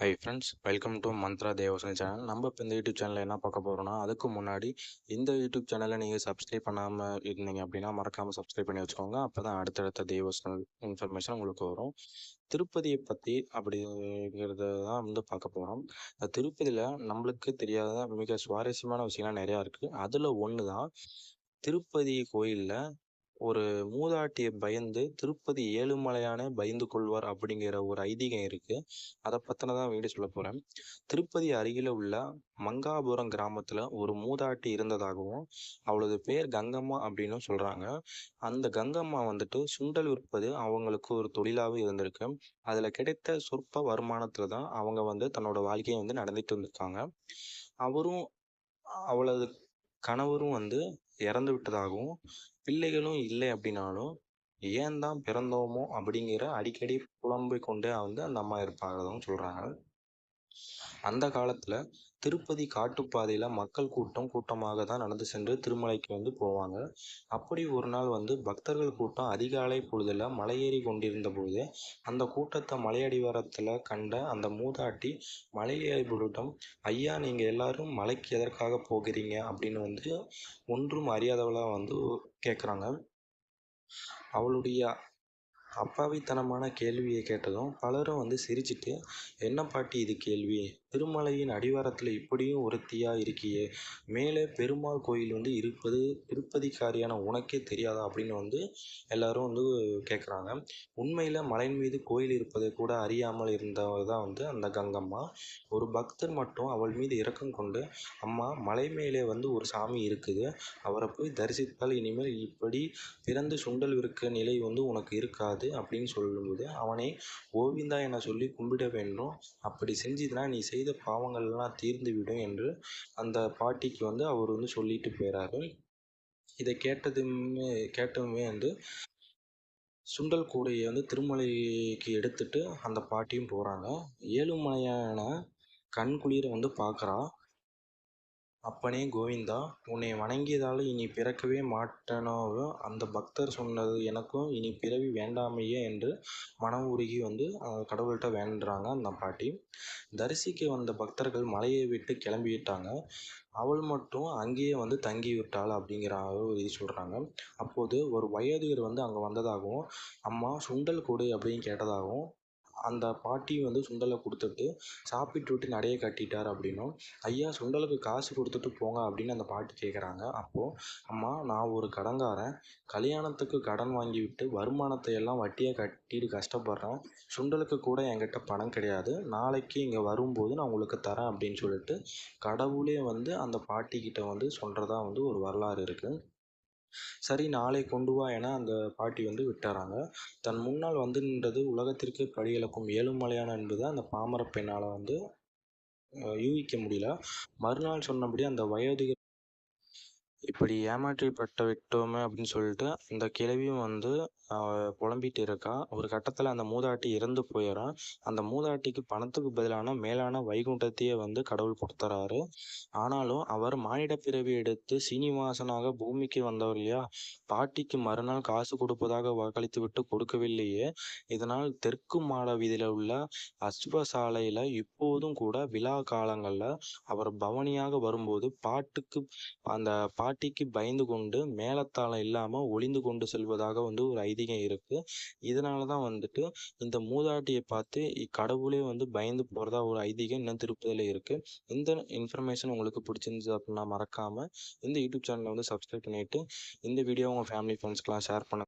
Hi friends welcome to Mantra தேவசனி channel நம்ம இப்போ இந்த யூடியூப் சேனலில் என்ன பார்க்க போகிறோம்னா அதுக்கு முன்னாடி இந்த யூடியூப் சேனலை நீங்கள் சப்ஸ்கிரைப் பண்ணாமல் இருந்தீங்க அப்படின்னா மறக்காமல் சப்ஸ்கிரைப் பண்ணி வச்சுக்கோங்க. அப்போ தான் அடுத்தடுத்த தேவசனல் இன்ஃபர்மேஷன் உங்களுக்கு வரும். திருப்பதியை பற்றி அப்படிங்கிறத தான் வந்து பார்க்க போகிறோம் இந்த திருப்பதியில் நம்மளுக்கு தெரியாத மிக சுவாரஸ்யமான விஷயம்லாம் நிறையா இருக்குது அதில் ஒன்று தான் திருப்பதி கோயிலில் ஒரு மூதாட்டியை பயந்து திருப்பதி ஏழுமலையானே பயந்து கொள்வார் அப்படிங்கிற ஒரு ஐதீகம் இருக்கு. அதை பற்றின தான் வீடு சொல்ல போகிறேன் திருப்பதி அருகில் உள்ள மங்காபுரம் கிராமத்தில் ஒரு மூதாட்டி இருந்ததாகவும் அவளது பேர் கங்கம்மா அப்படின்னு சொல்கிறாங்க அந்த கங்கம்மா வந்துட்டு சுண்டல் விற்பது அவங்களுக்கு ஒரு தொழிலாகவே இருந்திருக்கு. அதில் கிடைத்த சொற்ப வருமானத்தில் தான் அவங்க வந்து தன்னோட வாழ்க்கையை வந்து நடந்துட்டு இருந்திருக்காங்க அவரும் அவளது கணவரும் வந்து இறந்து விட்டதாகவும் பிள்ளைகளும் இல்லை அப்படின்னாலும் ஏன் தான் பிறந்தோமோ அப்படிங்கிற அடிக்கடி புலம்பிக் கொண்டே வந்து அந்த அம்மா இருப்பாங்கன்னு சொல்கிறாங்க அந்த காலத்தில் திருப்பதி காட்டுப்பாதையில் மக்கள் கூட்டம் கூட்டமாக தான் நடந்து சென்று திருமலைக்கு வந்து போவாங்க. அப்படி ஒரு நாள் வந்து பக்தர்கள் கூட்டம் அதிகாலை பொழுதில் மலையேறி கொண்டிருந்த போது அந்த கூட்டத்தை மலையடிவாரத்தில் கண்ட அந்த மூதாட்டி மலையேறிவிடம் ஐயா நீங்கள் எல்லாரும் மலைக்கு எதற்காக போகிறீங்க? அப்படின்னு வந்து ஒன்றும் அறியாதவளாக வந்து கேட்குறாங்க அவளுடைய அப்பாவித்தனமான கேள்வியை கேட்டதும் பலரும் வந்து சிரிச்சிட்டு என்ன பாட்டி இது கேள்வி? திருமலையின் அடிவாரத்தில் இப்படியும் ஒருத்தியாக இருக்கியே? மேலே பெருமாள் கோயில் வந்து இருப்பது திருப்பதிக்காரியான உனக்கே தெரியாதா? அப்படின்னு வந்து எல்லாரும் வந்து கேட்குறாங்க உண்மையில் மலையின் மீது கோயில் இருப்பதை கூட அறியாமல் இருந்தவர் தான் வந்து அந்த கங்கம்மா. ஒரு பக்தர் மட்டும் அவள் மீது இரக்கம் கொண்டு அம்மா மலை மேலே வந்து ஒரு சாமி இருக்குது. அவரை போய் தரிசித்தால் இனிமேல் இப்படி பிறந்து சுண்டல் இருக்க நிலை வந்து உனக்கு இருக்காது. அப்படின்னு சொல்லும்போது அவனை கோவிந்தா என சொல்லி கும்பிட வேண்டும். அப்படி செஞ்சதுனா நீ செய்த பாவங்கள்லாம் தீர்ந்து விடும் என்று அந்த பாட்டிக்கு வந்து அவர் வந்து சொல்லிட்டு போயிறாரு. இதை கேட்டதுமே கேட்டதுமே வந்து சுண்டல் கூடையை வந்து திருமலைக்கு எடுத்துட்டு அந்த பாட்டியும் போகிறாங்க ஏழுமலையான கண் குளிர வந்து பார்க்குறா. அப்பனே கோவிந்தா உன்னை வணங்கியதால் இனி பிறக்கவே மாட்டேனோ அந்த பக்தர் சொன்னது எனக்கும் இனி பிறவி வேண்டாமையே என்று மனம் உருகி வந்து கடவுள்கிட்ட வேண்டுறாங்க அந்த பாட்டி. தரிசிக்க வந்த பக்தர்கள் மலையை விட்டு கிளம்பிவிட்டாங்க அவள் மட்டும் அங்கேயே வந்து தங்கி விட்டாள் அப்படிங்கிற ஒரு இது சொல்கிறாங்க அப்போது ஒரு வயோதிகர் வந்து அங்கே வந்ததாகவும் அம்மா சுண்டல் கொடு அப்படின்னு கேட்டதாகவும் அந்த பாட்டி வந்து சுண்டலை கொடுத்துட்டு சாப்பிட்டு விட்டு நடைய கட்டிட்டார் அப்படின்னும். ஐயா சுண்டலுக்கு காசு கொடுத்துட்டு போங்க அப்படின்னு அந்த பாட்டி கேட்குறாங்க அப்போது அம்மா நான் ஒரு கடன்காரன். கல்யாணத்துக்கு கடன் வாங்கி விட்டு வருமானத்தை எல்லாம் வட்டியாக கட்டிட்டு கஷ்டப்படுறேன் சுண்டலுக்கு கூட என்கிட்ட பணம் கிடையாது. நாளைக்கு இங்கே வரும்போது நான் உங்களுக்கு தரேன் அப்படின்னு சொல்லிட்டு கடவுளே வந்து அந்த பாட்டிக்கிட்ட வந்து சொல்கிறதா வந்து ஒரு வரலாறு இருக்குது சரி நாளை கொண்டு வா என அந்த பாட்டி வந்து விட்டுறாங்க தன் முன்னால் வந்து நின்றது உலகத்திற்கு படியிழக்கும் ஏழுமலையான என்பது அந்த பாமர பெண்ணால் வந்து யூகிக்க முடியல. மறுநாள் சொன்னபடி அந்த வயோதிக இப்படி ஏமாற்றப்பட்டு விட்டோமே அப்படின்னு சொல்லிட்டு அந்த கிழவியும் வந்து புலம்பிகிட்டு இருக்கா. ஒரு கட்டத்தில் அந்த மூதாட்டி இறந்து போயிடும் அந்த மூதாட்டிக்கு பணத்துக்கு பதிலான மேலான வைகுண்டத்தையே வந்து கடவுள் கொடுத்துறாரு. ஆனாலும் அவர் மானிட பிறவி எடுத்து சீனிவாசனாக பூமிக்கு வந்தவர் இல்லையா? பாட்டிக்கு மறுநாள் காசு கொடுப்பதாக வாக்களித்து விட்டு கொடுக்கவில்லையே. இதனால் தெற்கு மாட வீதியில் உள்ள அஸ்வசாலையில் இப்போதும் கூட விழா காலங்களில் அவர் பவனியாக வரும்போது பாட்டுக்கு அந்த பாட்டு பாட்டிக்கு பயந்து கொண்டு மேலத்தாளம் இல்லாமல் ஒளிந்து கொண்டு செல்வதாக வந்து ஒரு ஐதீகம் இருக்குது இதனால தான் வந்துட்டு இந்த மூதாட்டியை பார்த்து கடவுளே வந்து பயந்து போகிறதா ஒரு ஐதீகம் இன்னும் திருப்பதியில் இருக்குது இந்த இன்ஃபர்மேஷன் உங்களுக்கு பிடிச்சிருந்துச்சு அப்படின்னா மறக்காமல் இந்த யூடியூப் சேனலை வந்து சப்ஸ்கிரைப் பண்ணிவிட்டு இந்த வீடியோ உங்கள் ஃபேமிலி ஃப்ரெண்ட்ஸ்க்கெலாம் ஷேர் பண்ண